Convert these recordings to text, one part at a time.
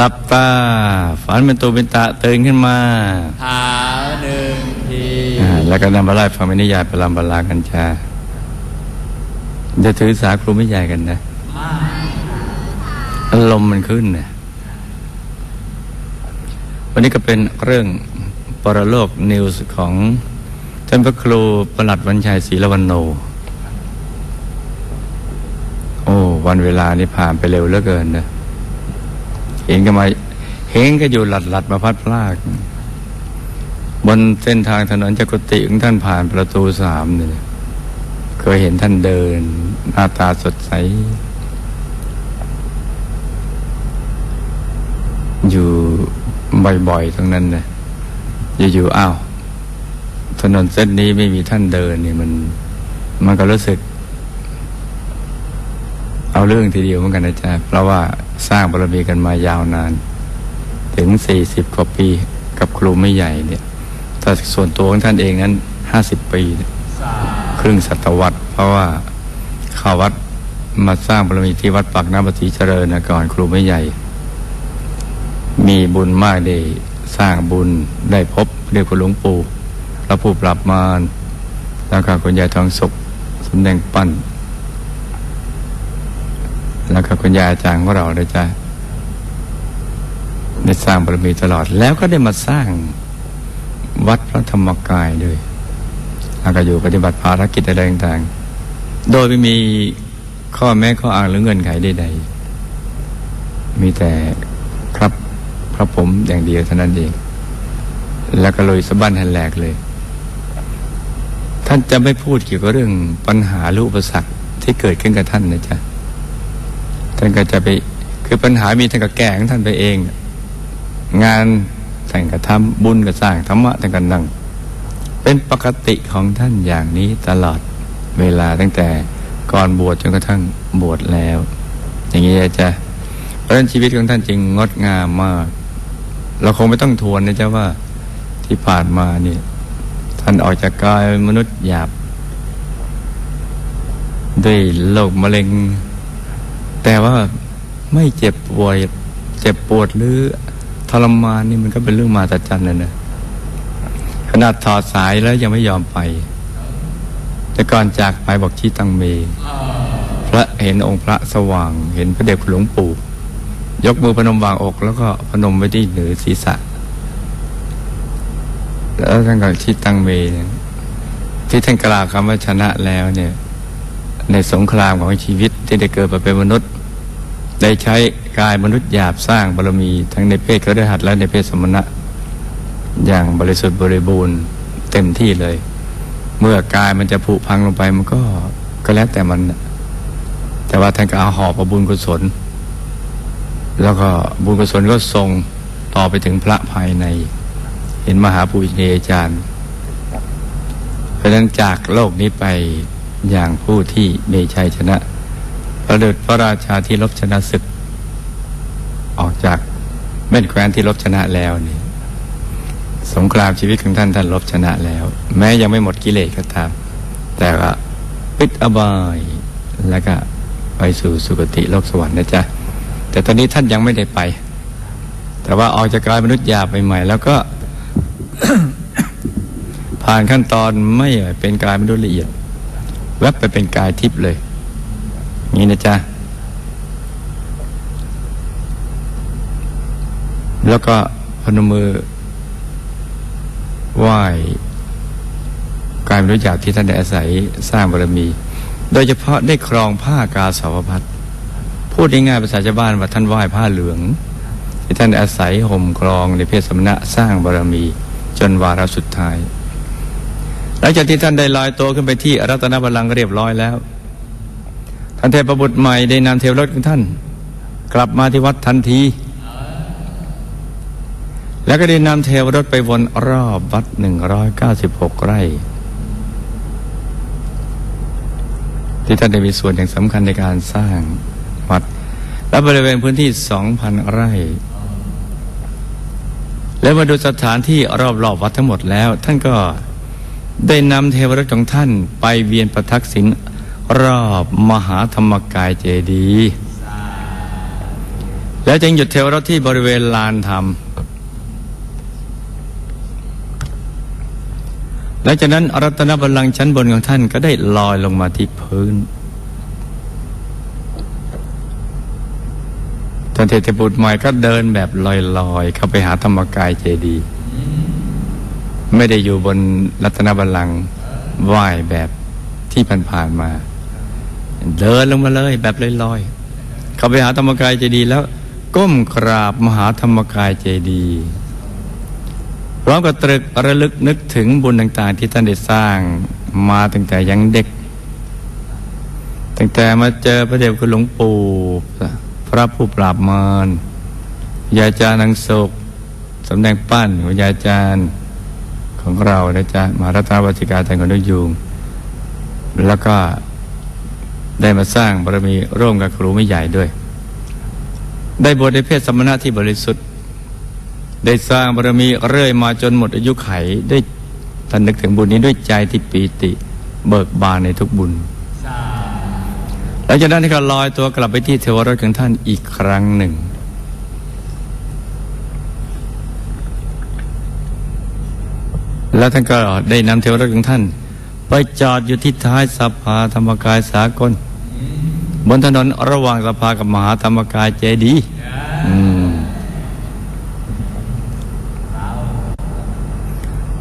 หลับตาฝันเป็นตัวเป็นตะตื่นขึ้นมาเท้าหนึ่งทีอ่าแล้วก็นำมาไล่ฟังเป็นนิยายประลำบลากัญชาจะถือสาครูไม่ใหญ่กันนะอารมณ์มันขึ้นนะวันนี้ก็เป็นเรื่องปรโลกนิวส์ของท่านพระครูประหลัดวันชัยศรีละวันโน โอ้ วันเวลานี่ผ่านไปเร็วเหลือเกินนะ เห็นก็มาเห็นก็อยู่หลัดหลัดมาพัดพลาก บนเส้นทางถนนจักรติของท่านผ่านประตูสามเนี่ยเคยเห็นท่านเดิน หน้าตาสดใส อยู่บ่อยๆตรงนั้นนะอยู่ๆอ้าวถนนเส้นนี้ไม่มีท่านเดินนี่มัน มันก็รู้สึก เอาเรื่องทีเดียวเหมือนกันนะจ๊ะเพราะว่าสร้างบารมีกันมายาวนาน ถึงสี่สิบกว่าปีกับครูไม่ใหญ่เนี่ยแต่ส่วนตัวของท่านเองนั้นห้าสิบปี ครึ่งศตวรรษ เพราะว่าเข้าวัดมาสร้างบารมีที่วัดปากน้ำปฏิเจริญก่อนครูไม่ใหญ่ มีบุญมากได้สร้างบุญได้พบเรียกคุณหลวงปู่พระผู้ปรับมารแล้วก็คุณยายทองสุขสมเด็จปั้น แล้วก็คุณยายอาจารย์ของเราด้วยจ้ะได้สร้างบารมีตลอด แล้วก็ได้มาสร้างวัดพระธรรมกายด้วยแล้วก็อยู่ปฏิบัติภารกิจอะไรต่างๆ โดยไม่มีข้อแม้ข้ออ้างหรือเงื่อนไขใดๆ มีแต่ครับพระผมอย่างเดียวเท่านั้นเอง แล้วก็เลยสะบั้นแหนแหลกเลย ท่านจะไม่พูดเกี่ยวกับเรื่องปัญหาหรืออุปสรรคที่เกิดขึ้นกับท่านนะจ๊ะ ท่านก็จะไปคือปัญหามีท่านก็แก้ของท่านไปเอง งานท่านก็ทำบุญก็สร้างธรรมะท่านก็นั่ง เป็นปกติของท่านอย่างนี้ตลอดเวลาตั้งแต่ก่อนบวชจนกระทั่งบวชแล้ว อย่างนี้จะเพราะฉะนั้นชีวิตของท่านจึงงดงามมาก เราคงไม่ต้องทวนนะจ๊ะว่าที่ผ่านมาเนี่ยท่านออกจากกายมนุษย์หยาบ ด้วยโรคมะเร็ง แต่ว่าไม่เจ็บป่วย เจ็บปวดหรือทรมานนี่มันก็เป็นเรื่องมาตัดจันเลยนะขนาดถอดสายแล้วยังไม่ยอมไป แต่ก่อนจากไปบอกชี้ตังเม พระเห็นองค์พระสว่าง เห็นพระเดชคุณหลวงปู่ ยกมือพนมวางอก แล้วก็พนมไว้ที่เหนือศีรษะ แล้วท่านก็ชี้ตังเมที่ท่านกล่าวคำว่าชนะแล้วเนี่ย ในสงครามของชีวิตที่ได้เกิดมาเป็นมนุษย์ ได้ใช้กายมนุษย์หยาบสร้างบารมี ทั้งในเพศเขาได้หัดและในเพศสมณะ อย่างบริสุทธิ์บริบูรณ์เต็มที่เลย เมื่อกายมันจะผุพังลงไปมันก็ก็แล้วแต่มัน แต่ว่าท่านก็เอาหอบเอาบุญกุศล แล้วก็บุญกุศลก็ส่งต่อไปถึงพระภายใน เห็นมหาปุญญาจารย์ เพราะฉะนั้นจากโลกนี้ไป อย่างผู้ที่มีชัยชนะ ประดิดพระราชาที่ลบชนะศึก ออกจากแม่นแคว้นที่ลบชนะแล้วนี่สงครามชีวิตของท่านท่านลบชนะแล้ว แม้ยังไม่หมดกิเลสก็ตามแต่ก็ปิดอบายแล้วก็ไปสู่สุคติโลกสวรรค์นะจ๊ะแต่ตอนนี้ท่านยังไม่ได้ไป แต่ว่าออกจากกายมนุษย์หยาบใหม่ๆแล้วก็ ผ่านขั้นตอนไม่เป็นกายมนุษย์ละเอียด แวบไปเป็นกายทิพย์เลย นี่นะจ๊ะ แล้วก็พนมมือไหว้กายมนุษย์หยาบที่ท่านได้อาศัยสร้างบารมี โดยเฉพาะได้ครองผ้ากาสาวพัดพูดง่ายๆภาษาชาวบ้านว่าท่านไหว้ผ้าเหลือง ที่ท่านอาศัยห่มครองในเพศสมณะสร้างบารมี จนวาระสุดท้าย หลังจากที่ท่านได้ลอยตัวขึ้นไปที่รัตนบัลลังก์เรียบร้อยแล้ว ท่านเทพบุตรใหม่ได้นำเทวรถของท่าน กลับมาที่วัดทันที แล้วก็ได้นำเทวรถไปวนรอบวัด 196 ไร่ ที่ท่านได้มีส่วนอย่างสำคัญในการสร้างวัด และบริเวณพื้นที่ 2,000 ไร่แล้วมาดูสถานที่รอบๆวัดทั้งหมดแล้ว ท่านก็ ได้นำเทวรถของท่านไปเวียนประทักษิณรอบมหาธรรมกายเจดีย์แล้วจึงหยุดเทวรถที่บริเวณลานธรรม หลังจากนั้นอรัตนบัลลังก์ชั้นบนของท่านก็ได้ลอยลงมาที่พื้นท่านเทพบุตรใหม่ก็เดินแบบลอยๆ เข้าไปหาธรรมกายเจดีย์ ไม่ได้อยู่บนรัตนบัลลังก์ไหว้แบบที่ผ่านๆมา เดินลงมาเลยแบบลอยๆเข้าไปหาธรรมกายเจดีแล้ว ก้มกราบมหาธรรมกายเจดีพร้อมกับตรึกระลึกนึกถึงบุญต่างๆ ที่ท่านได้สร้างมาตั้งแต่ยังเด็ก ตั้งแต่มาเจอพระเดชคุณหลวงปู่พระผู้ปราบมารยาจารย์นังสุขสำแดงปั้นของยาจารย์ ของเรานะจ๊ะมหารัตนวัติกาแทนคนนุยูงแล้วก็ได้มาสร้างบารมีร่วมกับครูไม่ใหญ่ด้วย ได้บวชในเพศสมณะที่บริสุทธิ์ ได้สร้างบารมีเรื่อยมาจนหมดอายุไขได้ท่านนึกถึงบุญนี้ด้วยใจที่ปีติ เบิกบานในทุกบุญหลังจากนั้นท่านก็ลอยตัวกลับไปที่เทวรถของท่านอีกครั้งหนึ่ง แล้วท่านก็ได้นำเทวรถของท่าน ไปจอดอยู่ที่ท้ายสภาธรรมกายสากล บนถนนระหว่างสภากับมหาธรรมกายเจดีย์อืม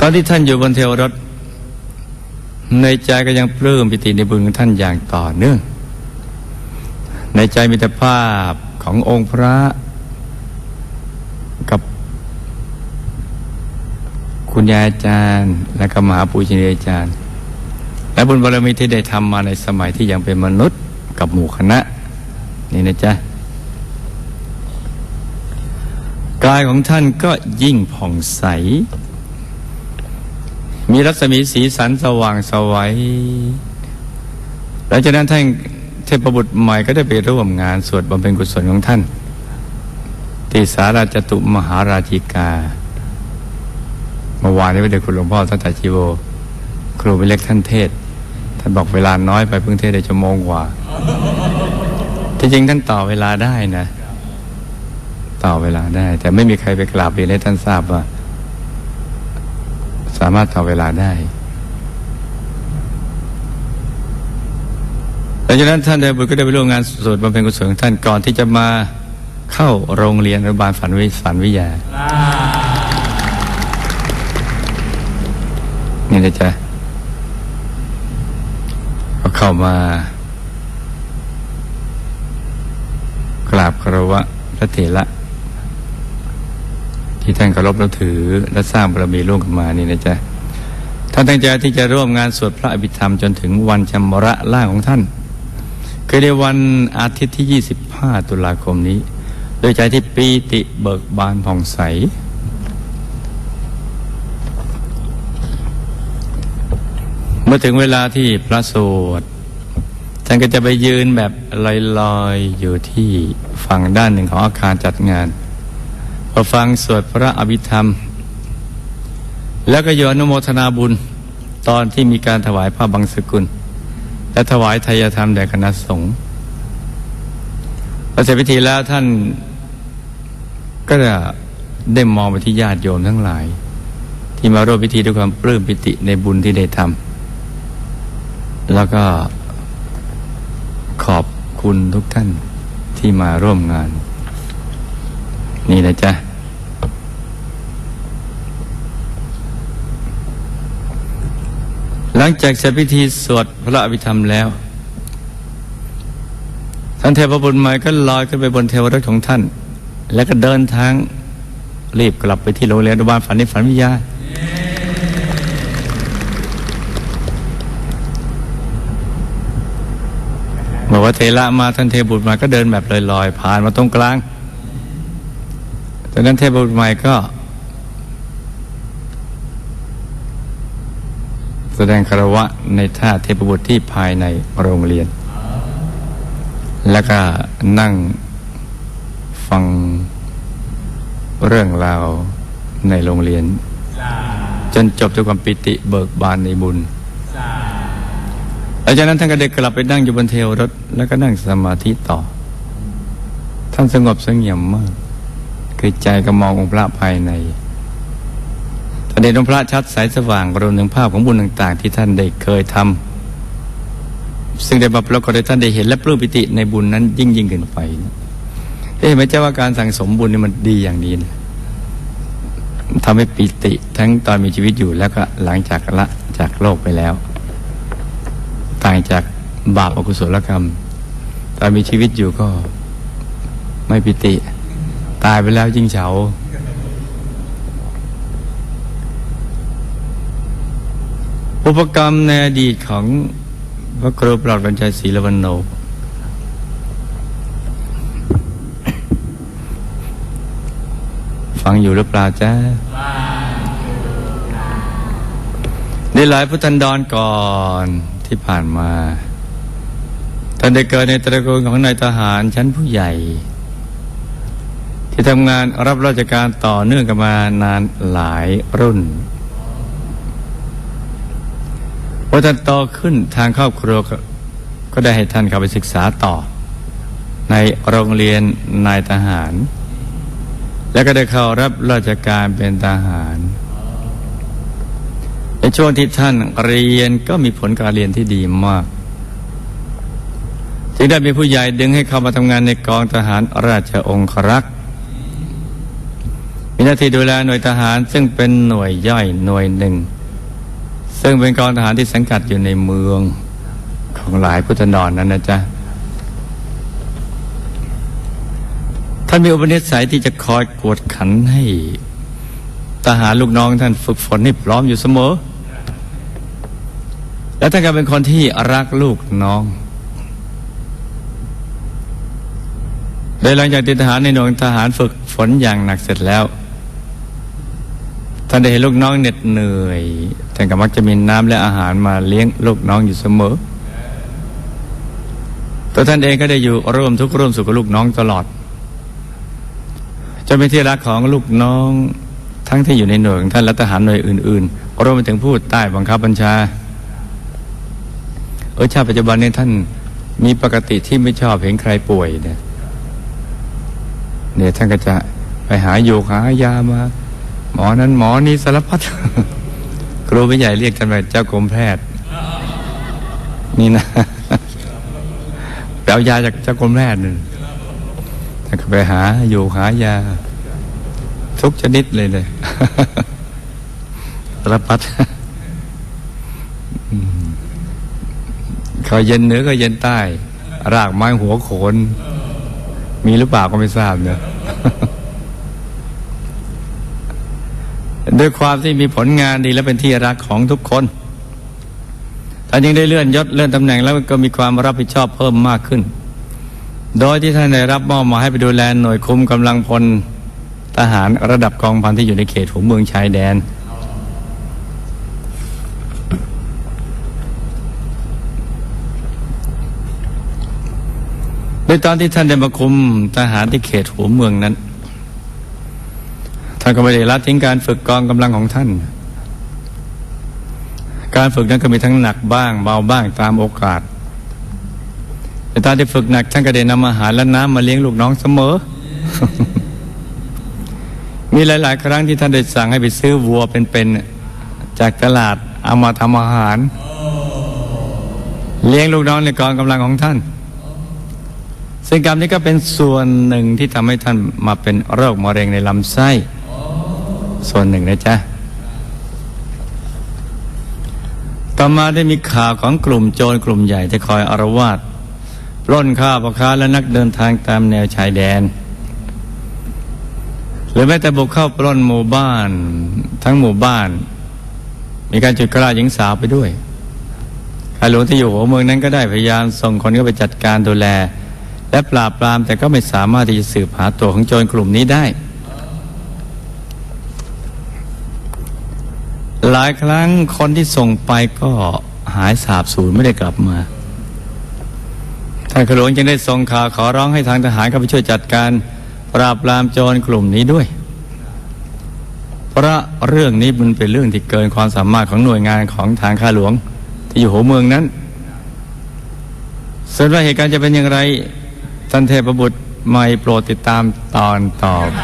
ตอนที่ท่านอยู่บนเทวรถ ในใจก็ยังปลื้มปิติในบุญของท่านอย่างต่อเนื่อง ในใจมีแต่ภาพขององค์พระ กับ คุณยายอาจารย์ และก็มหาปูชนียาจารย์ และบุญบารมีที่ได้ทำมาในสมัยที่ยังเป็นมนุษย์กับหมู่คณะ นี่นะจ๊ะกายของท่านก็ยิ่งผ่องใส มีรัศมีสีสันสว่างสวัยหลังจากนั้นท่านเทพบุตรใหม่ก็ได้ไปร่วมงานสวดบำเพ็ญกุศลของท่าน ที่สาราจตุมหาราชิกา เมื่อวานนี้พระเดชคุณหลวงพ่อท่านตาชีโว ครูไปเล็กท่านเทศ ท่านบอกเวลาน้อยไปเพิ่งเทศได้ชั่วโมงกว่าที่จริงท่านต่อเวลาได้นะ ต่อเวลาได้ แต่ไม่มีใครไปกราบเรียนให้ท่านทราบว่า สามารถต่อเวลาได้หลังนั้นท่านเดบุตรก็ได้ไปร่วมงานสวดบำเพ็ญกุศลของท่านก่อนที่จะมาเข้าโรงเรียนอนุบาลฝันวิฝันวิยา นี่นะจ๊ะก็เข้ามากราบคารวะพระเถระที่ท่านเคารพนับถือและสร้างบารมีร่วมกันมานี่นะจ๊ะท่านตั้งใจที่จะร่วมงานสวดพระอภิธรรมจนถึงวันชำระล่างของท่าน คือในวันอาทิตย์ที่ 25 ตุลาคมนี้ โดยใจที่ปีติเบิกบานผ่องใส เมื่อถึงเวลาที่พระสวดท่านก็จะไปยืนแบบลอยๆอยู่ที่ฝั่งด้านหนึ่งของอาคารจัดงานพอฟังสวดพระอภิธรรม แล้วก็ยอนุโมทนาบุญตอนที่มีการถวายผ้าบังสกุล และถวายทายธรรมแด่คณะสงฆ์พอเสร็จพิธีแล้วท่านก็จะได้มองไปที่ญาติโยมทั้งหลาย ที่มาร่วมพิธีด้วยความปลื้มปิติในบุญที่ได้ทำ แล้วก็ขอบคุณทุกท่านที่มาร่วมงาน นี่นะจ๊ะ หลังจากเสร็จพิธีสวดพระอภิธรรมแล้ว ท่านเทพบุตรใหม่ก็ลอยขึ้นไปบนเทวรถของท่าน แล้วก็เดินทางรีบกลับไปที่โรงเรียนอนุบาลฝันในฝันวิทยา บอกว่าเทระมาท่านเทพบุตรใหม่ก็เดินแบบลอยๆผ่านมาตรงกลางตอนนั้นเทพบุตรใหม่ก็ แสดงคารวะในท่าเทพบุตรที่ภายในโรงเรียน แล้วก็นั่งฟังเรื่องราวในโรงเรียน จนจบด้วยความปิติเบิกบานในบุญ ลังจากนั้นท่านก็เด็กกลับไปนั่งอยู่บนเทวรถ แล้วก็นั่งสมาธิต่อ ท่านสงบสงี่ยมมากคือใจก็มององค์พระภายในแต่เด่นองค์พระชัดใสสว่างรวมถึงภาพของบุญต่าง ๆ ที่ท่านได้เคยทำซึ่งได้บับแล้วก็ได้ท่านได้เห็นและปลื้มปิติในบุญนั้นยิ่งยิ่งขึ้นไปได้เห็นไหมเจ้าว่าการสั่งสมบุญนี่มันดีอย่างนี้นะทำให้ปิติทั้งตอนมีชีวิตอยู่แล้วก็หลังจากละจากโลกไปแล้ว ต่างจากบาปอกุศลกรรม ตอนมีชีวิตอยู่ก็ไม่ปิติ ตายไปแล้วยิ่งเฉา อุปกรรมในอดีตของพระครูปลอดบัญชัยศรีละวันโน ฟังอยู่หรือเปล่าจ๊ะได้หลายพุทธันดรก่อน ที่ผ่านมาท่านได้เกิดในตระกูลของนายทหารชั้นผู้ใหญ่ ที่ทำงานรับราชการต่อเนื่องกันมานานหลายรุ่นพอท่านโตขึ้นทางครอบครัวก็ก็ได้ให้ท่านเข้าไปศึกษาต่อ ในโรงเรียนนายทหาร แล้วก็ได้เข้ารับราชการเป็นทหาร ในช่วงที่ท่านเรียนก็มีผลการเรียนที่ดีมากจึงได้มีผู้ใหญ่ดึงให้เข้ามาทำงานในกองทหารราชองครักษ์มีหน้าที่ดูแลหน่วยทหารซึ่งเป็นหน่วยย่อยหน่วยหนึ่ง ซึ่งเป็นกองทหารที่สังกัดอยู่ในเมืองของหลายพุทธนอนนั้นนะจ๊ะท่านมีอุปนิสัยที่จะคอยกวดขันให้ทหารลูกน้องท่านฝึกฝนให้พร้อมอยู่เสมอ และท่านก็เป็นคนที่รักลูกน้อง โดยหลังจากติดทหารในหน่วยทหารฝึกฝนอย่างหนักเสร็จแล้ว ท่านได้เห็นลูกน้องเหน็ดเหนื่อย ท่านก็มักจะมีน้ำและอาหารมาเลี้ยงลูกน้องอยู่เสมอ ตัวท่านเองก็ได้อยู่ร่วมทุกข์ร่วมสุขกับลูกน้องตลอดจนเป็นที่รักของลูกน้องทั้งที่อยู่ในหน่วยของท่านและทหารหน่วยอื่น ๆ รวมไปถึงผู้ใต้บังคับบัญชา ออชาติปัจจุบันนี้ท่านมีปกติที่ไม่ชอบเห็นใครป่วยเนี่ยเนี่ยท่านก็จะไปหาโยกหายามา หมอนั้นหมอนี้สารพัดครูไม่ใหญ่เรียกท่านว่าเจ้ากรมแพทย์ นี่นะไปเอายาจากเจ้ากรมแพทย์นึงท่านก็ไปหาโยกหายา ทุกชนิดเลยเลยสารพัด อืม เขาเย็นเหนือก็เย็นใต้ รากไม้หัวโขน มีหรือเปล่าก็ไม่ทราบเนอะด้วยความที่มีผลงานดีและเป็นที่รักของทุกคนท่านยังได้เลื่อนยศเลื่อนตำแหน่งแล้วก็มีความรับผิดชอบเพิ่มมากขึ้น โดยที่ท่านได้รับมอบหมายให้ไปดูแลหน่วยคุมกำลังพลทหารระดับกองพันที่อยู่ในเขตหัวเมืองชายแดน ดยตอนที่ท่านได้มาคุมทหารที่เขตหัวเมืองนั้น ท่านก็ไม่ได้ละทิ้งการฝึกกองกำลังของท่าน การฝึกนั้นก็มีทั้งหนักบ้างเบาบ้างตามโอกาสแต่ตอนที่ฝึกหนักท่านก็ได้นำอาหารและน้ำมาเลี้ยงลูกน้องเสมอ มีหลาย ๆ ครั้งที่ท่านได้สั่งให้ไปซื้อวัวเป็นๆจากตลาดเอามาทำอาหาร เลี้ยงลูกน้องในกองกำลังของท่าน ซึ่งกรรมนี้ก็เป็นส่วนหนึ่งที่ทำให้ท่านมาเป็นโรคมะเร็งในลำไส้ ส่วนหนึ่งนะจ๊ะ ต่อมาได้มีข่าวของกลุ่มโจรกลุ่มใหญ่ที่คอยอารวาสปล้นฆ่าพ่อค้าและนักเดินทางตามแนวชายแดน หรือแม้แต่บุกเข้าปล้นหมู่บ้าน ทั้งหมู่บ้าน มีการจุดกล้าหญิงสาวไปด้วยข้าหลวงที่อยู่หัวเมืองนั้นก็ได้พยายามส่งคนเข้าไปจัดการดูแล และปราบปรามแต่ก็ไม่สามารถที่จะสืบหาตัวของโจรกลุ่มนี้ได้ หลายครั้งคนที่ส่งไปก็หายสาบสูญไม่ได้กลับมาท่านขลวงจึงได้ส่งข่าวขอร้องให้ทางทหารเข้าไปช่วยจัดการ ปราบปรามโจรกลุ่มนี้ด้วย เพราะเรื่องนี้มันเป็นเรื่องที่เกินความสามารถของหน่วยงานของทางข้าหลวง ที่อยู่หัวเมืองนั้นส่วนว่าเหตุการณ์จะเป็นอย่างไร ท่านเทพบุตรไม่โปรดติดตามตอนต่อไป